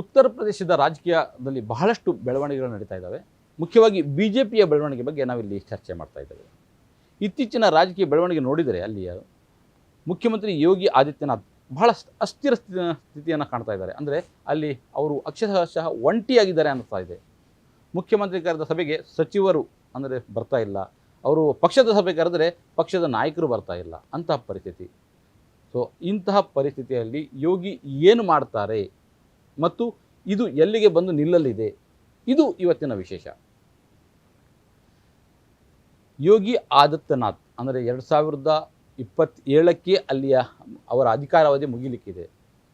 ಉತ್ತರ ಪ್ರದೇಶದ ರಾಜಕೀಯದಲ್ಲಿ ಬಹಳಷ್ಟು ಬೆಳವಣಿಗೆಗಳು ನಡೀತಾ ಇದ್ದಾವೆ. ಮುಖ್ಯವಾಗಿ ಬಿ ಜೆ ಪಿಯ ಬೆಳವಣಿಗೆ ಬಗ್ಗೆ ನಾವಿಲ್ಲಿ ಚರ್ಚೆ ಮಾಡ್ತಾ ಇದ್ದೇವೆ. ಇತ್ತೀಚಿನ ರಾಜಕೀಯ ಬೆಳವಣಿಗೆ ನೋಡಿದರೆ ಅಲ್ಲಿಯ ಮುಖ್ಯಮಂತ್ರಿ ಯೋಗಿ ಆದಿತ್ಯನಾಥ್ ಬಹಳ ಅಸ್ಥಿರ ಸ್ಥಿತಿ, ಸ್ಥಿತಿಯನ್ನು ಕಾಣ್ತಾ ಇದ್ದಾರೆ. ಅಂದರೆ ಅಲ್ಲಿ ಅವರು ಅಕ್ಷರಶಃ ಒಂಟಿಯಾಗಿದ್ದಾರೆ ಅನ್ನಿಸ್ತಾ ಇದೆ. ಮುಖ್ಯಮಂತ್ರಿ ಕರೆದ ಸಭೆಗೆ ಸಚಿವರು ಅಂದರೆ ಬರ್ತಾ ಇಲ್ಲ. ಅವರು ಪಕ್ಷದ ಸಭೆ ಕರೆದರೆ ಪಕ್ಷದ ನಾಯಕರು ಬರ್ತಾ ಇಲ್ಲ. ಅಂತಹ ಪರಿಸ್ಥಿತಿ. ಸೊ ಇಂತಹ ಪರಿಸ್ಥಿತಿಯಲ್ಲಿ ಯೋಗಿ ಏನು ಮಾಡ್ತಾರೆ? ಮತ್ತು ಇದು ಎಲ್ಲಿಗೆ ಬಂದು ನಿಲ್ಲಲಿದೆ? ಇದು ಇವತ್ತಿನ ವಿಶೇಷ. ಯೋಗಿ ಆದಿತ್ಯನಾಥ್ ಅಂದರೆ ಎರಡು ಸಾವಿರದ ಇಪ್ಪತ್ತೇಳಕ್ಕೆ ಅಲ್ಲಿಯ ಅವರ ಅಧಿಕಾರಾವಧಿ ಮುಗಿಲಿಕ್ಕಿದೆ.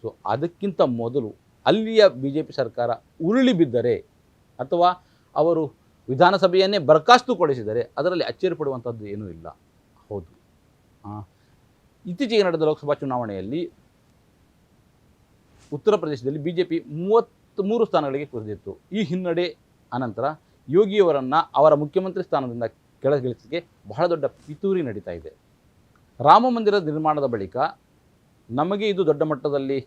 ಸೊ ಅದಕ್ಕಿಂತ ಮೊದಲು ಅಲ್ಲಿಯ ಬಿ ಜೆ ಪಿ ಸರ್ಕಾರ ಉರುಳಿ ಬಿದ್ದರೆ ಅಥವಾ ಅವರು ವಿಧಾನಸಭೆಯನ್ನೇ ಬರ್ಖಾಸ್ತುಗೊಳಿಸಿದರೆ ಅದರಲ್ಲಿ ಅಚ್ಚರಿ ಪಡುವಂಥದ್ದು ಏನೂ ಇಲ್ಲ. ಹೌದು. ಇತ್ತೀಚೆಗೆ ನಡೆದ ಲೋಕಸಭಾ ಚುನಾವಣೆಯಲ್ಲಿ ಉತ್ತರ ಪ್ರದೇಶದಲ್ಲಿ ಬಿ ಜೆ ಪಿ ಮೂವತ್ತ್ಮೂರು ಸ್ಥಾನಗಳಿಗೆ ಕುಸಿದಿತ್ತು. ಈ ಹಿನ್ನಡೆ ಅನಂತರ ಯೋಗಿಯವರನ್ನು ಅವರ ಮುಖ್ಯಮಂತ್ರಿ ಸ್ಥಾನದಿಂದ ಕೆಳಗಿಳಿಸಲಿಕ್ಕೆ ಬಹಳ ದೊಡ್ಡ ಪಿತೂರಿ ನಡೀತಾ ಇದೆ. ರಾಮ ಮಂದಿರ ನಿರ್ಮಾಣದ ಬಳಿಕ ನಮಗೆ ಇದು ದೊಡ್ಡ ಮಟ್ಟದಲ್ಲಿ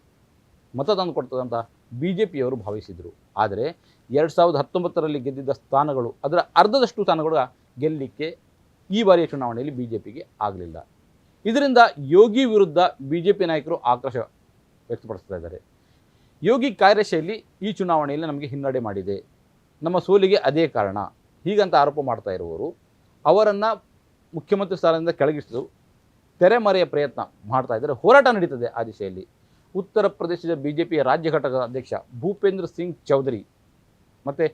ಮತ ತಂದು ಕೊಡ್ತದಂತ ಬಿ ಜೆ ಪಿಯವರು ಭಾವಿಸಿದರು. ಆದರೆ ಎರಡು ಸಾವಿರದ ಹತ್ತೊಂಬತ್ತರಲ್ಲಿ ಗೆದ್ದಿದ್ದ ಸ್ಥಾನಗಳು, ಅದರ ಅರ್ಧದಷ್ಟು ಸ್ಥಾನಗಳು ಗೆಲ್ಲಲಿಕ್ಕೆ ಈ ಬಾರಿಯ ಚುನಾವಣೆಯಲ್ಲಿ ಬಿ ಜೆ ಪಿಗೆ ಆಗಲಿಲ್ಲ. ಇದರಿಂದ ಯೋಗಿ ವಿರುದ್ಧ ಬಿ ಜೆ ಪಿ ನಾಯಕರು ಆಕ್ರೋಶ ವ್ಯಕ್ತಪಡಿಸ್ತಾ ಇದ್ದಾರೆ. ಯೋಗಿ ಕಾರ್ಯಶೈಲಿ ಈ ಚುನಾವಣೆಯಲ್ಲಿ ನಮಗೆ ಹಿನ್ನಡೆ ಮಾಡಿದೆ. ನಮ್ಮ ಸೋಲಿಗೆ ಅದೇ ಕಾರಣ. ಹೀಗಂತ ಆರೋಪ ಮಾಡ್ತಾ ಇರುವವರು, ಅವರನ್ನು ಮುಖ್ಯಮಂತ್ರಿ ಸ್ಥಾನದಿಂದ ಕೆಳಗಿಸಲು ತೆರೆಮರೆಯ ಪ್ರಯತ್ನ ಮಾಡ್ತಾ ಇದ್ದಾರೆ. ಹೋರಾಟ ನಡೀತದೆ ಆ ದಿಶೆಯಲ್ಲಿ ಉತ್ತರ ಪ್ರದೇಶದ ಬಿ ಜೆ ಪಿಯ ರಾಜ್ಯ ಘಟಕದ ಅಧ್ಯಕ್ಷ ಭೂಪೇಂದ್ರ ಸಿಂಗ್ ಚೌಧರಿ ಮತ್ತು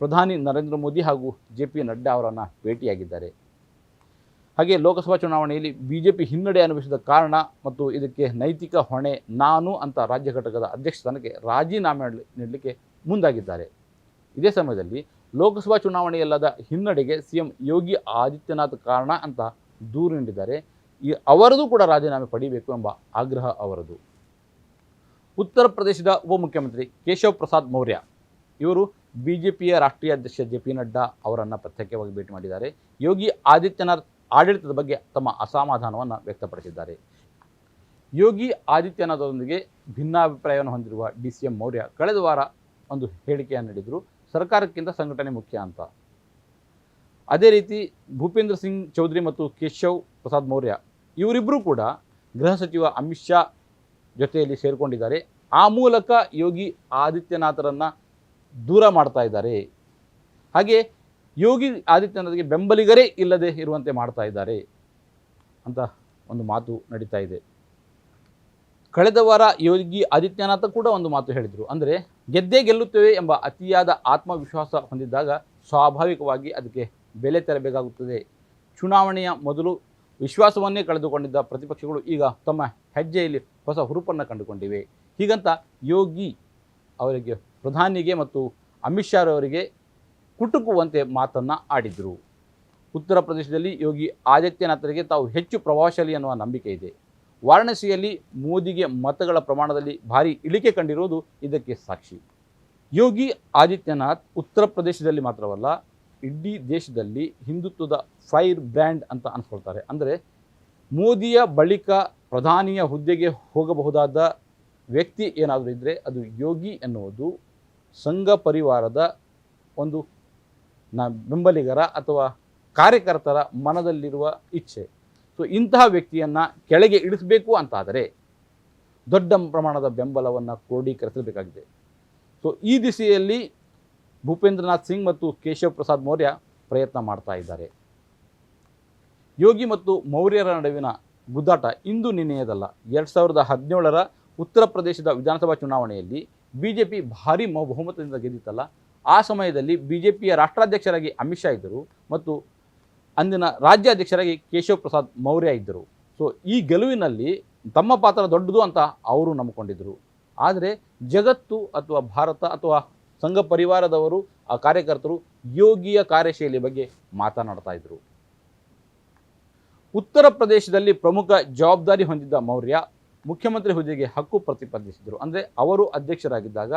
ಪ್ರಧಾನಿ ನರೇಂದ್ರ ಮೋದಿ ಹಾಗೂ ಜೆ ಪಿ ನಡ್ಡಾ ಅವರನ್ನು ಭೇಟಿಯಾಗಿದ್ದಾರೆ. ಹಾಗೆ ಲೋಕಸಭಾ ಚುನಾವಣೆಯಲ್ಲಿ ಬಿ ಜೆ ಪಿ ಹಿನ್ನಡೆ ಅನುಭವಿಸಿದ ಕಾರಣ ಮತ್ತು ಇದಕ್ಕೆ ನೈತಿಕ ಹೊಣೆ ನಾನು ಅಂತ ರಾಜ್ಯ ಘಟಕದ ಅಧ್ಯಕ್ಷ ಸ್ಥಾನಕ್ಕೆ ರಾಜೀನಾಮೆ ನೀಡಲಿ- ನೀಡಲಿಕ್ಕೆ ಮುಂದಾಗಿದ್ದಾರೆ. ಇದೇ ಸಮಯದಲ್ಲಿ ಲೋಕಸಭಾ ಚುನಾವಣೆಯಲ್ಲದ ಹಿನ್ನಡೆಗೆ ಸಿ ಎಂ ಯೋಗಿ ಆದಿತ್ಯನಾಥ್ ಕಾರಣ ಅಂತ ದೂರು ನೀಡಿದ್ದಾರೆ. ಈ ಅವರದು ಕೂಡ ರಾಜೀನಾಮೆ ಪಡಿಬೇಕು ಎಂಬ ಆಗ್ರಹ ಅವರದು. ಉತ್ತರ ಪ್ರದೇಶದ ಉಪಮುಖ್ಯಮಂತ್ರಿ ಕೇಶವ್ ಪ್ರಸಾದ್ ಮೌರ್ಯ ಇವರು ಬಿ ಜೆ ರಾಷ್ಟ್ರೀಯ ಅಧ್ಯಕ್ಷ ಜೆ ಪಿ ನಡ್ಡಾ ಅವರನ್ನು ಪ್ರತ್ಯೇಕವಾಗಿ ಭೇಟಿ ಮಾಡಿದ್ದಾರೆ. ಯೋಗಿ ಆದಿತ್ಯನಾಥ್ ಆಡಳಿತದ ಬಗ್ಗೆ ತಮ್ಮ ಅಸಮಾಧಾನವನ್ನು ವ್ಯಕ್ತಪಡಿಸಿದ್ದಾರೆ. ಯೋಗಿ ಆದಿತ್ಯನಾಥರೊಂದಿಗೆ ಭಿನ್ನಾಭಿಪ್ರಾಯವನ್ನು ಹೊಂದಿರುವ ಡಿ ಸಿ ಎಂ ಮೌರ್ಯ ಕಳೆದ ವಾರ ಒಂದು ಹೇಳಿಕೆಯನ್ನು ನೀಡಿದರು, ಸರ್ಕಾರಕ್ಕಿಂತ ಸಂಘಟನೆ ಮುಖ್ಯ ಅಂತ. ಅದೇ ರೀತಿ ಭೂಪೇಂದ್ರ ಸಿಂಗ್ ಚೌಧರಿ ಮತ್ತು ಕೇಶವ್ ಪ್ರಸಾದ್ ಮೌರ್ಯ ಇವರಿಬ್ಬರೂ ಕೂಡ ಗೃಹ ಸಚಿವ ಅಮಿತ್ ಶಾ ಜೊತೆಯಲ್ಲಿ ಸೇರಿಕೊಂಡಿದ್ದಾರೆ. ಆ ಮೂಲಕ ಯೋಗಿ ಆದಿತ್ಯನಾಥರನ್ನು ದೂರ ಮಾಡ್ತಾ ಇದ್ದಾರೆ. ಹಾಗೆ ಯೋಗಿ ಆದಿತ್ಯನಾಥ್ಗೆ ಬೆಂಬಲಿಗರೇ ಇಲ್ಲದೆ ಇರುವಂತೆ ಮಾಡ್ತಾ ಇದ್ದಾರೆ ಅಂತ ಒಂದು ಮಾತು ನಡೀತಾ ಇದೆ. ಕಳೆದ ವಾರ ಯೋಗಿ ಆದಿತ್ಯನಾಥ ಕೂಡ ಒಂದು ಮಾತು ಹೇಳಿದರು. ಅಂದರೆ ಗೆದ್ದೇ ಗೆಲ್ಲುತ್ತೇವೆ ಎಂಬ ಅತಿಯಾದ ಆತ್ಮವಿಶ್ವಾಸ ಹೊಂದಿದ್ದಾಗ ಸ್ವಾಭಾವಿಕವಾಗಿ ಅದಕ್ಕೆ ಬೆಲೆ ತೆರಬೇಕಾಗುತ್ತದೆ. ಚುನಾವಣೆಯ ಮೊದಲು ವಿಶ್ವಾಸವನ್ನೇ ಕಳೆದುಕೊಂಡಿದ್ದ ಪ್ರತಿಪಕ್ಷಗಳು ಈಗ ತಮ್ಮ ಹೆಜ್ಜೆಯಲ್ಲಿ ಹೊಸ ಹುರುಪನ್ನು ಕಂಡುಕೊಂಡಿವೆ. ಹೀಗಂತ ಯೋಗಿ ಅವರಿಗೆ, ಪ್ರಧಾನಿಗೆ ಮತ್ತು ಅಮಿತ್ ಶಾ ಅವರಿಗೆ ಕುಟುಕುವಂತೆ ಮಾತನ್ನು ಆಡಿದರು. ಉತ್ತರ ಪ್ರದೇಶದಲ್ಲಿ ಯೋಗಿ ಆದಿತ್ಯನಾಥರಿಗೆ ತಾವು ಹೆಚ್ಚು ಪ್ರಭಾವಶಾಲಿ ಅನ್ನುವ ನಂಬಿಕೆ ಇದೆ. ವಾರಣಾಸಿಯಲ್ಲಿ ಮೋದಿಗೆ ಮತಗಳ ಪ್ರಮಾಣದಲ್ಲಿ ಭಾರಿ ಇಳಿಕೆ ಕಂಡಿರುವುದು ಇದಕ್ಕೆ ಸಾಕ್ಷಿ. ಯೋಗಿ ಆದಿತ್ಯನಾಥ್ ಉತ್ತರ ಪ್ರದೇಶದಲ್ಲಿ ಮಾತ್ರವಲ್ಲ, ಇಡೀ ದೇಶದಲ್ಲಿ ಹಿಂದುತ್ವದ ಫೈರ್ ಬ್ರ್ಯಾಂಡ್ ಅಂತ ಅನ್ಸ್ಕೊಳ್ತಾರೆ ಅಂದರೆ ಮೋದಿಯ ಬಳಿಕ ಪ್ರಧಾನಿಯ ಹುದ್ದೆಗೆ ಹೋಗಬಹುದಾದ ವ್ಯಕ್ತಿ ಏನಾದರೂ ಇದ್ದರೆ ಅದು ಯೋಗಿ ಎನ್ನುವುದು ಸಂಘ ಪರಿವಾರದ ಒಂದು ನ ಬೆಂಬಲಿಗರ ಅಥವಾ ಕಾರ್ಯಕರ್ತರ ಮನದಲ್ಲಿರುವ ಇಚ್ಛೆ. ಸೊ ಇಂತಹ ವ್ಯಕ್ತಿಯನ್ನು ಕೆಳಗೆ ಇಳಿಸಬೇಕು ಅಂತಾದರೆ ದೊಡ್ಡ ಪ್ರಮಾಣದ ಬೆಂಬಲವನ್ನು ಕ್ರೋಢೀಕರಿಸಬೇಕಾಗಿದೆ ಸೊ ಈ ದಿಸೆಯಲ್ಲಿ ಭೂಪೇಂದ್ರನಾಥ್ ಸಿಂಗ್ ಮತ್ತು ಕೇಶವ್ ಪ್ರಸಾದ್ ಮೌರ್ಯ ಪ್ರಯತ್ನ ಮಾಡ್ತಾ ಇದ್ದಾರೆ. ಯೋಗಿ ಮತ್ತು ಮೌರ್ಯರ ನಡುವಿನ ಗುದ್ದಾಟ ಇಂದು ನಿನ್ನೆಯದಲ್ಲ. ಎರಡು ಸಾವಿರದ ಹದಿನೇಳರ ಉತ್ತರ ಪ್ರದೇಶದ ವಿಧಾನಸಭಾ ಚುನಾವಣೆಯಲ್ಲಿ ಬಿ ಜೆ ಪಿ ಭಾರೀ ಬಹುಮತದಿಂದ ಗೆದ್ದಿತ್ತಲ್ಲ. ಆ ಸಮಯದಲ್ಲಿ ಬಿ ಜೆ ಪಿಯ ರಾಷ್ಟ್ರಾಧ್ಯಕ್ಷರಾಗಿ ಅಮಿತ್ ಶಾ ಇದ್ದರು ಮತ್ತು ಅಂದಿನ ರಾಜ್ಯಾಧ್ಯಕ್ಷರಾಗಿ ಕೇಶವ ಪ್ರಸಾದ್ ಮೌರ್ಯ ಇದ್ದರು. ಸೊ ಈ ಗೆಲುವಿನಲ್ಲಿ ತಮ್ಮ ಪಾತ್ರ ದೊಡ್ಡದು ಅಂತ ಅವರು ನಂಬಿಕೊಂಡಿದ್ದರು. ಆದರೆ ಜಗತ್ತು ಅಥವಾ ಭಾರತ ಅಥವಾ ಸಂಘ ಪರಿವಾರದವರು, ಆ ಕಾರ್ಯಕರ್ತರು ಯೋಗಿಯ ಕಾರ್ಯಶೈಲಿ ಬಗ್ಗೆ ಮಾತನಾಡ್ತಾ ಇದ್ದರು ಉತ್ತರ ಪ್ರದೇಶದಲ್ಲಿ ಪ್ರಮುಖ ಜವಾಬ್ದಾರಿ ಹೊಂದಿದ್ದ ಮೌರ್ಯ ಮುಖ್ಯಮಂತ್ರಿ ಹುದ್ದೆಗೆ ಹಕ್ಕು ಪ್ರತಿಪಾದಿಸಿದರು. ಅಂದರೆ ಅವರು ಅಧ್ಯಕ್ಷರಾಗಿದ್ದಾಗ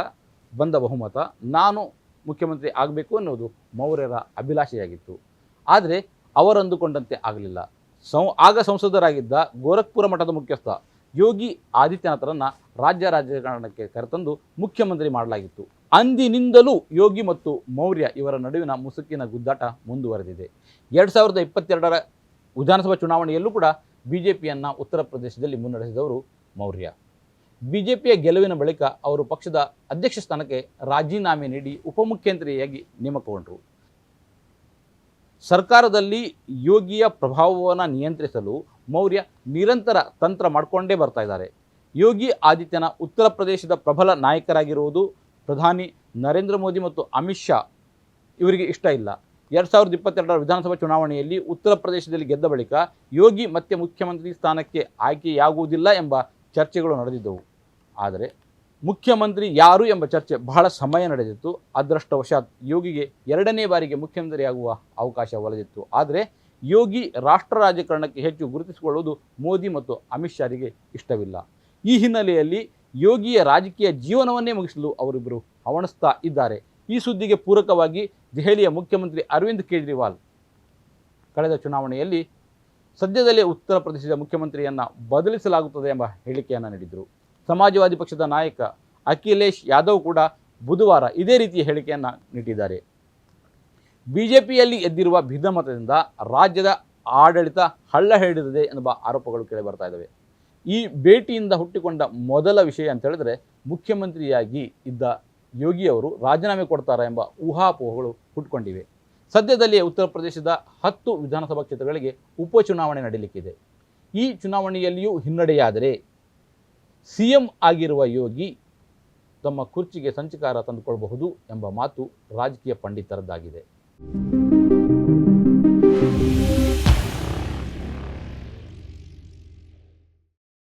ಬಂದ ಬಹುಮತ, ನಾನು ಮುಖ್ಯಮಂತ್ರಿ ಆಗಬೇಕು ಅನ್ನೋದು ಮೌರ್ಯರ ಅಭಿಲಾಷೆಯಾಗಿತ್ತು. ಆದರೆ ಅವರಂದುಕೊಂಡಂತೆ ಆಗಲಿಲ್ಲ. ಸಂ, ಆಗ ಸಂಸದರಾಗಿದ್ದ ಗೋರಖ್ಪುರ ಮಠದ ಮುಖ್ಯಸ್ಥ ಯೋಗಿ ಆದಿತ್ಯನಾಥರನ್ನು ರಾಜ್ಯ ರಾಜಕಾರಣಕ್ಕೆ ಕರೆತಂದು ಮುಖ್ಯಮಂತ್ರಿ ಮಾಡಲಾಗಿತ್ತು. ಅಂದಿನಿಂದಲೂ ಯೋಗಿ ಮತ್ತು ಮೌರ್ಯ ಇವರ ನಡುವಿನ ಮುಸುಕಿನ ಗುದ್ದಾಟ ಮುಂದುವರೆದಿದೆ. ಎರಡು ಸಾವಿರದ ಇಪ್ಪತ್ತೆರಡರ ವಿಧಾನಸಭಾ ಚುನಾವಣೆಯಲ್ಲೂ ಕೂಡ ಬಿ ಜೆ ಪಿಯನ್ನು ಉತ್ತರ ಪ್ರದೇಶದಲ್ಲಿ ಮುನ್ನಡೆಸಿದವರು ಮೌರ್ಯ. ಬಿ ಜೆ ಪಿಯ ಗೆಲುವಿನ ಬಳಿಕ ಅವರು ಪಕ್ಷದ ಅಧ್ಯಕ್ಷ ಸ್ಥಾನಕ್ಕೆ ರಾಜೀನಾಮೆ ನೀಡಿ ಉಪಮುಖ್ಯಮಂತ್ರಿಯಾಗಿ ನೇಮಕಗೊಂಡರು. ಸರ್ಕಾರದಲ್ಲಿ ಯೋಗಿಯ ಪ್ರಭಾವವನ್ನು ನಿಯಂತ್ರಿಸಲು ಮೌರ್ಯ ನಿರಂತರ ತಂತ್ರ ಮಾಡಿಕೊಂಡೇ ಬರ್ತಾ ಇದ್ದಾರೆ. ಯೋಗಿ ಆದಿತ್ಯನ ಉತ್ತರ ಪ್ರದೇಶದ ಪ್ರಬಲ ನಾಯಕರಾಗಿರುವುದು ಪ್ರಧಾನಿ ನರೇಂದ್ರ ಮೋದಿ ಮತ್ತು ಅಮಿತ್ ಶಾ ಇವರಿಗೆ ಇಷ್ಟ ಇಲ್ಲ. ಎರಡು ಸಾವಿರದ ಇಪ್ಪತ್ತೆರಡರ ವಿಧಾನಸಭಾ ಚುನಾವಣೆಯಲ್ಲಿ ಉತ್ತರ ಪ್ರದೇಶದಲ್ಲಿ ಗೆದ್ದ ಬಳಿಕ ಯೋಗಿ ಮತ್ತೆ ಮುಖ್ಯಮಂತ್ರಿ ಸ್ಥಾನಕ್ಕೆ ಆಯ್ಕೆಯಾಗುವುದಿಲ್ಲ ಎಂಬ ಚರ್ಚೆಗಳು ನಡೆದಿದ್ದವು. ಆದರೆ ಮುಖ್ಯಮಂತ್ರಿ ಯಾರು ಎಂಬ ಚರ್ಚೆ ಬಹಳ ಸಮಯ ನಡೆದಿತ್ತು. ಅದೃಷ್ಟವಶಾತ್ ಯೋಗಿಗೆ ಎರಡನೇ ಬಾರಿಗೆ ಮುಖ್ಯಮಂತ್ರಿಯಾಗುವ ಅವಕಾಶ ಒಲದಿತ್ತು. ಆದರೆ ಯೋಗಿ ರಾಷ್ಟ್ರ ರಾಜಕಾರಣಕ್ಕೆ ಹೆಚ್ಚು ಗುರುತಿಸಿಕೊಳ್ಳುವುದು ಮೋದಿ ಮತ್ತು ಅಮಿತ್ ಶಾರಿಗೆ ಇಷ್ಟವಿಲ್ಲ. ಈ ಹಿನ್ನೆಲೆಯಲ್ಲಿ ಯೋಗಿಯ ರಾಜಕೀಯ ಜೀವನವನ್ನೇ ಮುಗಿಸಲು ಅವರಿಬ್ಬರು ಹವಣಿಸ್ತಾ ಇದ್ದಾರೆ. ಈ ಸುದ್ದಿಗೆ ಪೂರಕವಾಗಿ ದೆಹಲಿಯ ಮುಖ್ಯಮಂತ್ರಿ ಅರವಿಂದ್ ಕೇಜ್ರಿವಾಲ್. ಕಳೆದ ಚುನಾವಣೆಯಲ್ಲಿ ಸದ್ಯದಲ್ಲೇ ಉತ್ತರ ಪ್ರದೇಶದ ಮುಖ್ಯಮಂತ್ರಿಯನ್ನು ಬದಲಿಸಲಾಗುತ್ತದೆ ಎಂಬ ಹೇಳಿಕೆಯನ್ನು ನೀಡಿದರು. ಸಮಾಜವಾದಿ ಪಕ್ಷದ ನಾಯಕ ಅಖಿಲೇಶ್ ಯಾದವ್ ಕೂಡ ಬುಧವಾರ ಇದೇ ರೀತಿಯ ಹೇಳಿಕೆಯನ್ನು ನೀಡಿದ್ದಾರೆ ಬಿಜೆಪಿಯಲ್ಲಿ ಎದ್ದಿರುವ ಭಿನ್ನಮತದಿಂದ ರಾಜ್ಯದ ಆಡಳಿತ ಹಳ್ಳ ಹಿಡಿದಿದೆ ಎಂಬ ಆರೋಪಗಳು ಕೇಳಿಬರ್ತಾ ಇದ್ದಾವೆ. ಈ ಭೇಟಿಯಿಂದ ಹುಟ್ಟಿಕೊಂಡ ಮೊದಲ ವಿಷಯ ಅಂತ ಹೇಳಿದ್ರೆ ಮುಖ್ಯಮಂತ್ರಿಯಾಗಿ ಇದ್ದ ಯೋಗಿಯವರು ರಾಜೀನಾಮೆ ಕೊಡ್ತಾರೆ ಎಂಬ ಊಹಾಪೋಹಗಳು ಹುಟ್ಟುಕೊಂಡಿವೆ ಸದ್ಯದಲ್ಲಿಯೇ ಉತ್ತರ ಪ್ರದೇಶದ ಹತ್ತು ವಿಧಾನಸಭಾ ಕ್ಷೇತ್ರಗಳಿಗೆ ಉಪಚುನಾವಣೆ ನಡೆಯಲಿಕ್ಕಿದೆ ಈ ಚುನಾವಣೆಯಲ್ಲಿಯೂ ಹಿನ್ನಡೆಯಾದರೆ ಸಿ ಎಂ ಆಗಿರುವ ಯೋಗಿ ತಮ್ಮ ಕುರ್ಚಿಗೆ ಸಂಚಿಕಾರ ತಂದುಕೊಳ್ಳಬಹುದು ಎಂಬ ಮಾತು ರಾಜಕೀಯ ಪಂಡಿತರದ್ದಾಗಿದೆ.